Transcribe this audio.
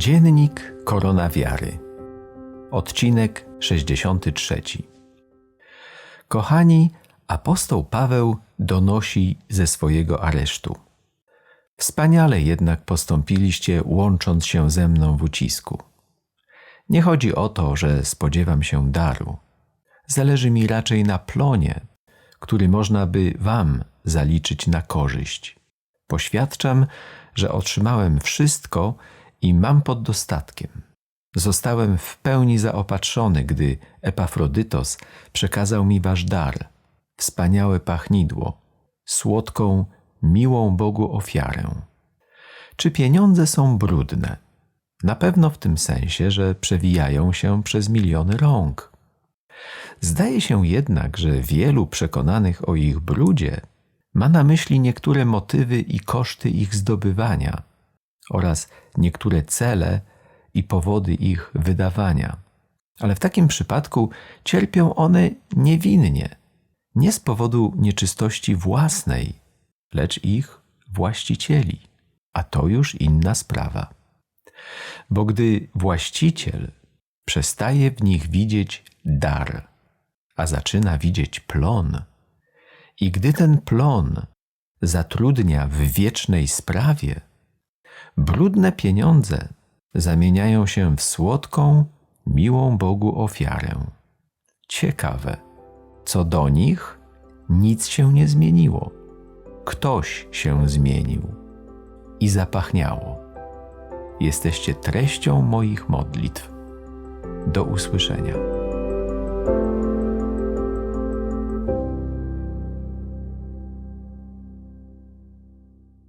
Dziennik Korona Wiary. Odcinek 63. Kochani, apostoł Paweł donosi ze swojego aresztu. Wspaniale jednak postąpiliście, łącząc się ze mną w ucisku. Nie chodzi o to, że spodziewam się daru. Zależy mi raczej na plonie, który można by Wam zaliczyć na korzyść. Poświadczam, że otrzymałem wszystko i mam pod dostatkiem. Zostałem w pełni zaopatrzony, gdy Epafrodytos przekazał mi wasz dar, wspaniałe pachnidło, słodką, miłą Bogu ofiarę. Czy pieniądze są brudne? Na pewno w tym sensie, że przewijają się przez miliony rąk. Zdaje się jednak, że wielu przekonanych o ich brudzie ma na myśli niektóre motywy i koszty ich zdobywania oraz niektóre cele i powody ich wydawania. Ale w takim przypadku cierpią one niewinnie, nie z powodu nieczystości własnej, lecz ich właścicieli, a to już inna sprawa. Bo gdy właściciel przestaje w nich widzieć dar, a zaczyna widzieć plon, i gdy ten plon zatrudnia w wiecznej sprawie, brudne pieniądze zamieniają się w słodką, miłą Bogu ofiarę. Ciekawe, co do nich nic się nie zmieniło. Ktoś się zmienił i zapachniało. Jesteście treścią moich modlitw. Do usłyszenia.